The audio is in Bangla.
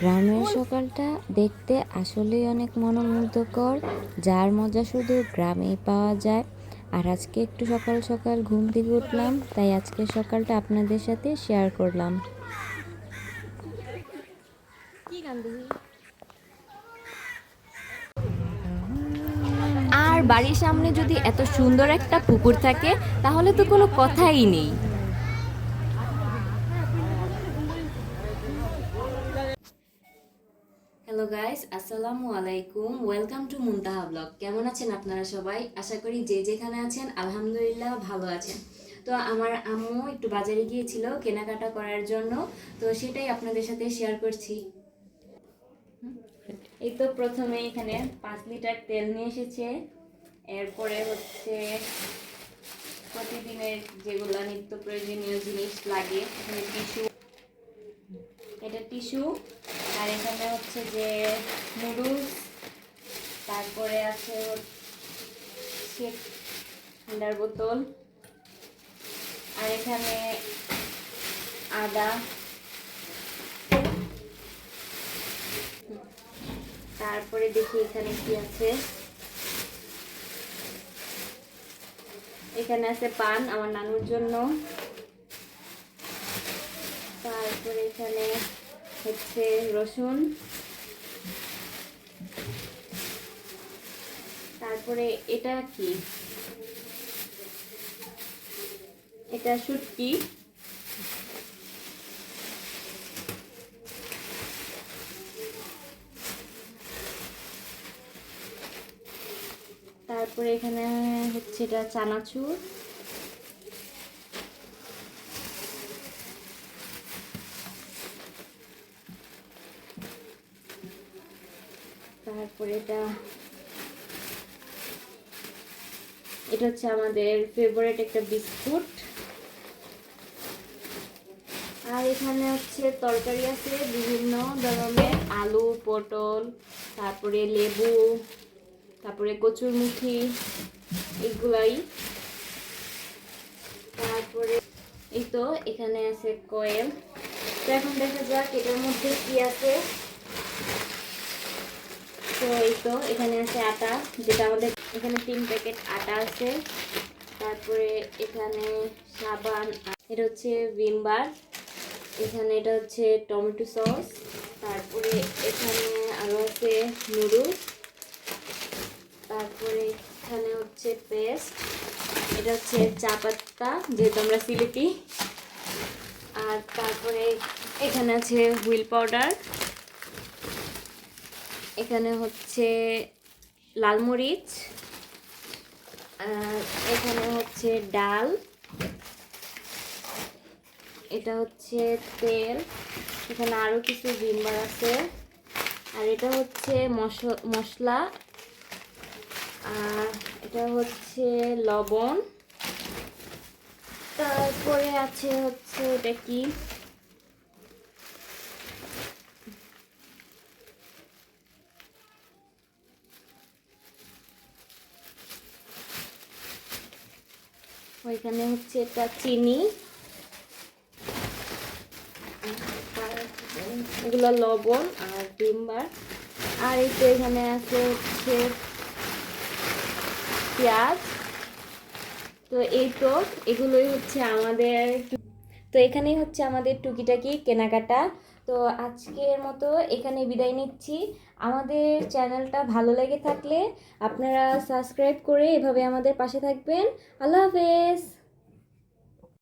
গ্রামের সকালটা দেখতে আসলেই অনেক মনোমুগ্ধকর, যার মজা শুধু গ্রামেই পাওয়া যায়। আর আজকে একটু সকাল সকাল ঘুম থেকে উঠলাম, তাই আজকে সকালটা আপনাদের সাথে শেয়ার করলাম। আর বাড়ির সামনে যদি এত সুন্দর একটা পুকুর থাকে, তাহলে তো কোনো কথাই নেই। হ্যালো গাইস আসসালামু আলাইকুম ওয়েলকাম টু মুনতাহা ব্লগ কেমন আছেন আপনারা সবাই? আশা করি যে যেখানে আছেন, আলহামদুলিল্লাহ ভালো আছেন। তো আমার আম্মু একটু বাজারে গিয়েছিল কেনাকাটা করার জন্য। তো সেটাই আপনাদের সাথে শেয়ার করছি। এই তো প্রথমে এখানে পাঁচ লিটার তেল নিয়ে এসেছে। এরপরে হচ্ছে প্রতিদিনের যেগুলো নিত্য প্রয়োজনীয় জিনিস লাগে, এখানে টিস্যু, এটা টিস্যু আর এখানে হচ্ছে যে নুডলস তারপরে আছে ঠান্ডার বোতল, আর এখানে আদা, তারপরে দেখি এখানে কি আছে। এখানে আছে পান আমার নানুর জন্য। তারপরে এখানে হচ্ছে রসুন। তারপরে এটা কি? এটা শুটকি। তারপরে এখানে হচ্ছে এটা চানাচুর। তারপরে এটা এটা হচ্ছে আমাদের ফেভারিট একটা বিস্কুট। আর এখানে হচ্ছে তরকারি আছে বিভিন্ন ধরনের, আলু, পটল, তারপরে লেবু, তারপরে কচুরমুখী, এগুলাই। তারপরে এই তো এখানে আছে কয়েল। তো এখন দেখা যাক এটার মধ্যে কি আছে। তো এই তো, এখানে আছে আটা, যেটা আমাদের এখানে তিন প্যাকেট আটা আছে। তারপরে এখানে সাবান, এটা হচ্ছে ভিমবার এখানে এটা হচ্ছে টমেটো সস, তারপরে এখানে আরও আছে নুডলস, তারপরে এখানে হচ্ছে পেস্ট, এটা হচ্ছে চা পাত্তা যেহেতু আমরা সিলেটি। আর তারপরে এখানে আছে হুইল পাউডার। এখানে হচ্ছে লাল মরিচ এখানে হচ্ছে ডাল, এটা হচ্ছে তেল, এখানে আরও কিছু ভিমবার আছে, আর এটা হচ্ছে মশ- মশলা, আর এটা হচ্ছে লবণ, তারপরে আছে হচ্ছে এটা কি? ওইখানে হচ্ছে এটা চিনি। এগুলো লবণ আর ডিম্বার আর এই তো এখানে আছে হচ্ছে পেঁয়াজ। তো এই তো, এগুলোই হচ্ছে আমাদের তো এখানেই হচ্ছে আমাদের টুকিটাকি কেনাকাটা। তো আজকের মতো এখানে বিদায় নিচ্ছি। আমাদের চ্যানেলটা ভালো লেগে থাকলে আপনারা সাবস্ক্রাইব করে এভাবে আমাদের পাশে থাকবেন। আল্লাহ হাফেজ।